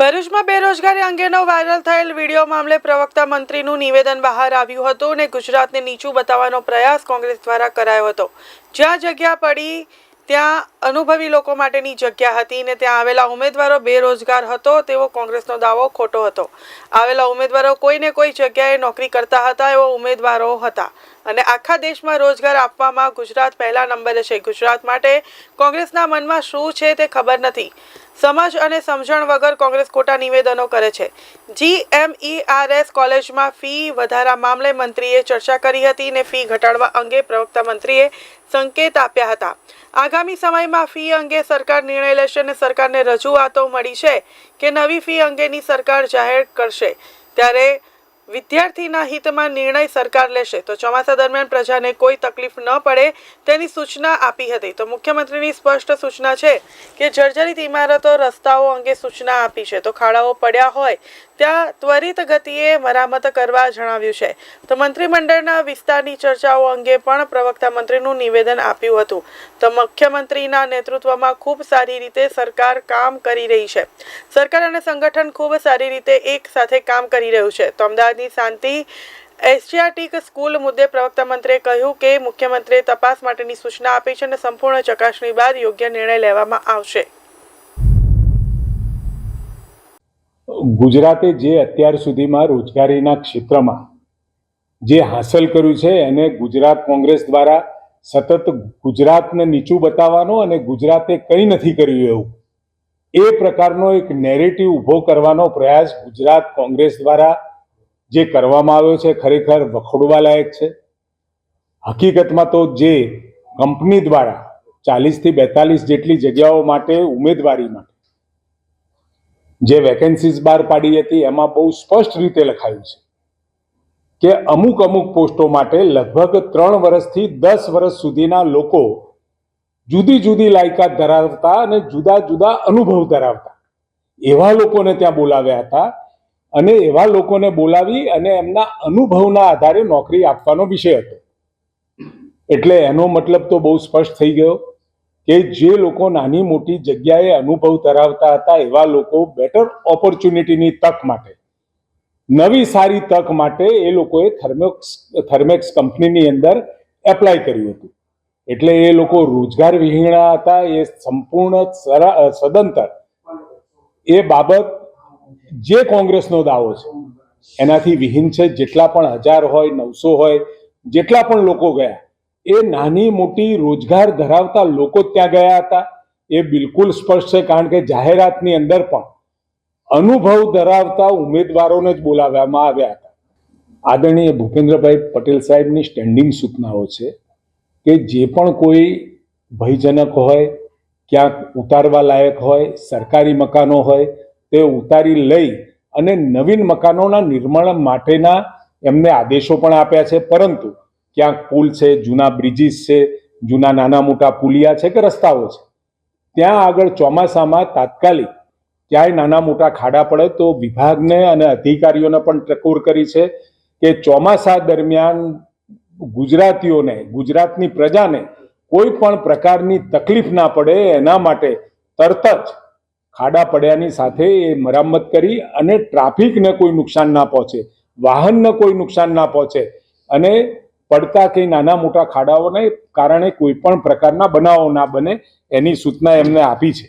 ભરૂચમાં બેરોજગારી અંગેનો વાયરલ થયેલ વીડિયો મામલે પ્રવક્તા મંત્રીનું નિવેદન બહાર આવ્યું હતું અને ગુજરાતને નીચું બતાવવાનો પ્રયાસ કોંગ્રેસ દ્વારા કરાયો હતો. જ્યાં જગ્યા પડી, ત્યાં અનુભવી લોકો માટેની જગ્યા હતી ને ત્યાં આવેલા ઉમેદવારો બેરોજગાર હતો, તેવો કોંગ્રેસનો દાવો ખોટો હતો. આવેલા ઉમેદવારો કોઈને કોઈ જગ્યાએ નોકરી કરતા હતા, એવો ઉમેદવારો હતા. અને આખા દેશમાં રોજગાર આપવામાં ગુજરાત પહેલા નંબરે છે. ગુજરાત માટે કોંગ્રેસના મનમાં શું છે તે ખબર નથી. સમજ અને સમજણ વગર કોંગ્રેસ ખોટા નિવેદનો કરે છે. જીએમઈઆરએસ કોલેજમાં ફી વધારા મામલે મંત્રીએ ચર્ચા કરી હતી ને ફી ઘટાડવા અંગે પ્રવક્તા મંત્રીએ સંકેત આપ્યા હતા. આગામી સમયમાં ફી અંગે સરકાર નિર્ણય લેશે અને સરકારને રજૂઆતો મળી છે કે નવી ફી અંગેની સરકાર જાહેર કરશે. ત્યારે વિદ્યાર્થીના હિતમાં નિર્ણય સરકાર લેશે. તો ચોમાસા દરમિયાન પ્રજાને કોઈ તકલીફ ન પડે તેની સૂચના આપી હતી. તો મુખ્યમંત્રીની સ્પષ્ટ સૂચના છે કે જર્જરિત ઇમારતો, રસ્તાઓ અંગે સૂચના આપી છે. તો ખાડાઓ પડ્યા હોય ત્યાં ત્વરિત ગતિએ મરામત કરવા જણાવ્યું છે. તો મંત્રીમંડળના વિસ્તારની ચર્ચાઓ અંગે પણ પ્રવક્તા મંત્રીનું નિવેદન આપ્યું હતું. તો મુખ્યમંત્રીના નેતૃત્વમાં ખૂબ સારી રીતે સરકાર કામ કરી રહી છે. સરકાર અને સંગઠન ખૂબ સારી રીતે એક સાથે કામ કરી રહ્યું છે. તો અમદાવાદની શાંતિ. એશિયાટિક સ્કૂલ મુદ્દે પ્રવક્તા મંત્રીએ કહ્યું કે મુખ્યમંત્રીએ તપાસ માટેની સૂચના આપી છે અને સંપૂર્ણ ચકાસણી બાદ યોગ્ય નિર્ણય લેવામાં આવશે. ગુજરાતે જે અત્યાર સુધીમાં રોજગારીના ક્ષેત્રમાં જે હાંસલ કર્યું છે, એને ગુજરાત કોંગ્રેસ દ્વારા સતત ગુજરાતને નીચું બતાવવાનો અને ગુજરાતે કંઈ નથી કર્યું એવું, એ પ્રકારનો એક નેરેટિવ ઊભો કરવાનો પ્રયાસ ગુજરાત કોંગ્રેસ દ્વારા જે કરવામાં આવ્યો છે ખરેખર વખોડવા લાયક છે. હકીકતમાં તો જે કંપની દ્વારા ચાલીસથી બેતાલીસ જેટલી જગ્યાઓ માટે ઉમેદવારી માટે જે વેકેન્સીઝ બહાર પાડી હતી, એમાં બહુ સ્પષ્ટ રીતે લખાયું છે કે અમુક અમુક પોસ્ટો માટે લગભગ ત્રણ વર્ષથી દસ વર્ષ સુધીના લોકો જુદી જુદી લાયકાત ધરાવતા અને જુદા જુદા અનુભવ ધરાવતા. એવા લોકોને ત્યાં બોલાવ્યા હતા અને એવા લોકોને બોલાવી અને એમના અનુભવના આધારે નોકરી આપવાનો વિષય હતો. એટલે એનો મતલબ તો બહુ સ્પષ્ટ થઈ ગયો કે જે લોકો નાની મોટી જગ્યાએ અનુભવ ધરાવતા હતા એવા લોકો બેટર ઓપોર્ચ્યુનિટીની તક માટે, નવી સારી તક માટે એ લોકોએ થર્મેક્સ થર્મેક્સ કંપનીની અંદર એપ્લાય કર્યું હતું. એટલે એ લોકો રોજગાર વિહીણા હતા, એ સંપૂર્ણ સદંતર. એ બાબત જે કોંગ્રેસનો દાવો છે, એનાથી વિહીન છે, જેટલા પણ હજાર હોય, નવસો હોય, જેટલા પણ લોકો ગયા, એ નાની મોટી રોજગાર ધરાવતા લોકો ત્યાં ગયા હતા. એ બિલકુલ સ્પષ્ટ છે, કારણ કે જાહેરાતની અંદર પણ અનુભવ ધરાવતા ઉમેદવારોને જ બોલાવવામાં આવ્યા હતા. આદરણીય ભૂપેન્દ્રભાઈ પટેલ સાહેબની સ્ટેન્ડિંગ સૂચનાઓ છે કે જે પણ કોઈ ભયજનક હોય, ક્યાંક ઉતારવા લાયક હોય, સરકારી મકાનો હોય તે ઉતારી લઈ અને નવીન મકાનોના નિર્માણ માટેના એમને આદેશો પણ આપ્યા છે. પરંતુ ક્યાંક પુલ છે, જૂના બ્રિજીસ છે, જૂના નાના મોટા પુલિયા છે કે રસ્તાઓ છે? ત્યાં આગળ ચોમાસામાં તાત્કાલિક ક્યાંય નાના મોટા ખાડા પડે તો વિભાગને અને અધિકારીઓને પણ ટકોર કરી છે કે ચોમાસા દરમિયાન ગુજરાતીઓને, ગુજરાતની પ્રજાને કોઈ પણ પ્રકારની તકલીફ ના પડે એના માટે તરત જ ખાડા પડ્યાની સાથે એ મરામત કરી અને ટ્રાફિકને કોઈ નુકસાન ના પહોંચે, વાહનને કોઈ નુકસાન ના પહોંચે અને પડતા કે નાના મોટા ખાડાઓને કારણે કોઈ પણ પ્રકારના બનાવો ના બને એની સૂચના એમને આપી છે.